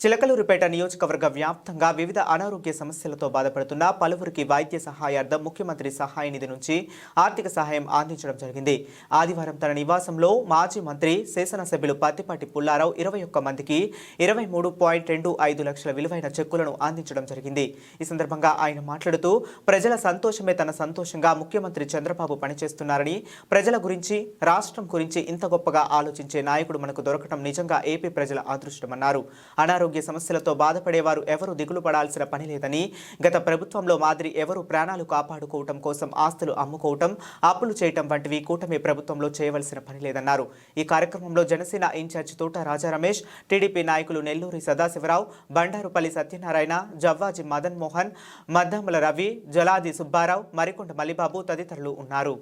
చిలకలూరుపేట నియోజకవర్గ వ్యాప్తంగా వివిధ అనారోగ్య సమస్యలతో బాధపడుతున్న పలువురికి వైద్య సహాయార్థం ముఖ్యమంత్రి సహాయ నిధి నుంచి ఆర్థిక సహాయం అందించడం జరిగింది. ఆదివారం తన నివాసంలో మాజీ మంత్రి శాసనసభ్యులు పత్తిపాటి పుల్లారావు ఇరవై ఒక్క మందికి ఇరవై మూడు పాయింట్ రెండు ఐదు లక్షల విలువైన చెక్కులను అందించడం జరిగింది. ఈ సందర్భంగా ఆయన మాట్లాడుతూ ప్రజల సంతోషమే తన సంతోషంగా ముఖ్యమంత్రి చంద్రబాబు పనిచేస్తున్నారని ప్రజల గురించి రాష్ట్రం గురించి ఇంత గొప్పగా ఆలోచించే నాయకుడు మనకు దొరకటం నిజంగా ఏపీ ప్రజల అదృష్టమన్నారు. అనారోగ్య సమస్యలతో బాధపడేవారు ఎవరు దిగులు పడాల్సిన పని లేదని గత ప్రభుత్వంలో మాదిరి ఎవరు ప్రాణాలు కాపాడుకోవటం కోసం ఆస్తులు అమ్ముకోవటం అప్పులు చేయటం వంటివి కూటమి ప్రభుత్వంలో చేయవలసిన పని లేదన్నారు. ఈ కార్యక్రమంలో జనసేన ఇన్ఛార్జ్ తోట రాజా రమేష్ టీడీపీ నాయకులు నెల్లూరి సదాశివరావు బండారుపల్లి సత్యనారాయణ జవ్వాజి మదన్ మోహన్ మద్దమ్మల రవి జలాది సుబ్బారావు మరికొండ మల్లిబాబు తదితరులు ఉన్నారు.